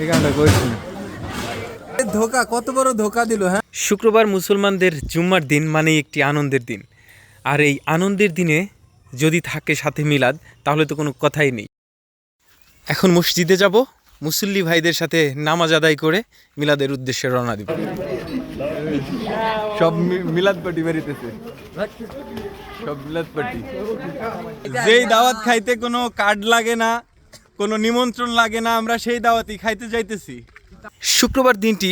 এই গানটা কইছি ধোকা কত বড় ধোকা দিল হ্যাঁ? শুক্রবার মুসলমানদের জুম্মার দিন মানে একটি আনন্দের দিন। আর এই আনন্দের দিনে যদি থাকে সাথে মিলাদ তাহলে তো কোনো কথাই নেই। এখন মসজিদে যাব মুসল্লি ভাইদের সাথে নামাজ আদায় করে মিলাদের উদ্দেশ্যে রওনা দিব। সব মিলাদ পার্টি বেরিতেছে। সব মিলাদ পার্টি। যেই দাওয়াত খাইতে কোনো কার্ড লাগে না কোনো নিমন্ত্রণ লাগে না আমরা সেই দাওয়াতই খাইতে যাইতেছি। শুক্রবার দিনটি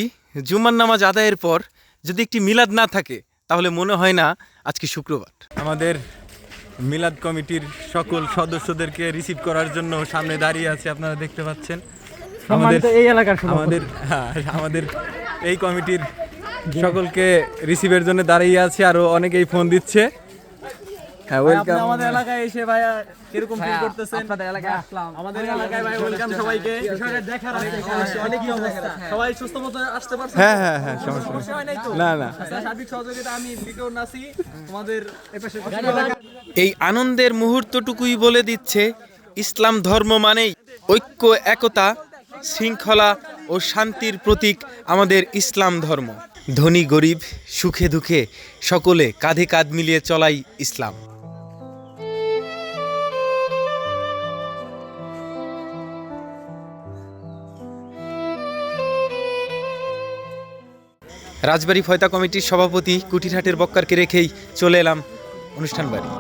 জুম্মার নামাজ আদায়ের পর যদি একটি মিলাদ না থাকে তাহলে মনে হয় না আজকে শুক্রবার। আমাদের মিলাদ কমিটির সকল সদস্যদেরকে রিসিভ করার জন্য সামনে দাঁড়িয়ে আছে আপনারা দেখতে পাচ্ছেন। আমাদের এই এলাকার আমাদের হ্যাঁ, আমাদের এই কমিটির সকলকে রিসিভের জন্য দাঁড়িয়ে আছে আরও অনেকেই ফোন দিচ্ছে। ওয়েলকাম আমাদের এলাকায় এসে ভাই কীরকম ফিল করতেছেন? আপনাদের এলাকায় আসলাম। আমাদের এলাকায় ভাই ওয়েলকাম সবাইকে। দেখার অনেক কি অবস্থা। সবাই সুস্থ মতো আসতে পারছে হ্যাঁ হ্যাঁ হ্যাঁ সমস্যা হয় নাই তো? না না। আচ্ছা, সার্বিক সহযোগিতা আমি বিকর নাসি। তোমাদের এই আনন্দের মুহূর্তটুকুই বলে দিচ্ছে ইসলাম ধর্ম মানেই ঐক্য একতা শৃঙ্খলা ও শান্তির প্রতীক আমাদের ইসলাম ধর্ম। ধনী গরিব সুখে দুঃখে সকলে কাঁধে কাঁধ মিলিয়ে চলাই ইসলাম। রাজবাড়ী ফয়তা কমিটির সভাপতি কুটিরহাটের বক্কারকে রেখেই চলে এলাম অনুষ্ঠান বাড়ি।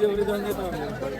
이제 우리 전개도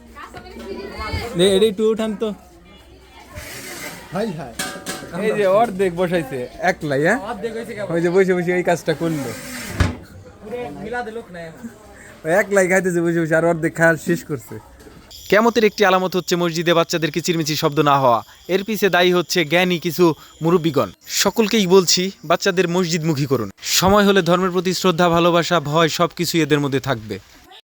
এটা একটু উঠান তো। এই যে অর্ধেক বসাইছে একলাই হ্যাঁ? ওই যে বসে বসে এই কাজটা করল। একলাই খাইতেছে বসে বসে আর অর্ধেক খাওয়ার শেষ করছে। কেমতের একটি আলামত হচ্ছে মসজিদে বাচ্চাদের কিচিরমিচির শব্দ না হওয়া। এর পিছে দায়ী হচ্ছে জ্ঞানী কিছু মুরব্বীগণ। সকলকেই বলছি বাচ্চাদের মসজিদমুখী করুন। সময় হলে ধর্মের প্রতি শ্রদ্ধা ভালোবাসা ভয় সবকিছুই এদের মধ্যে থাকবে।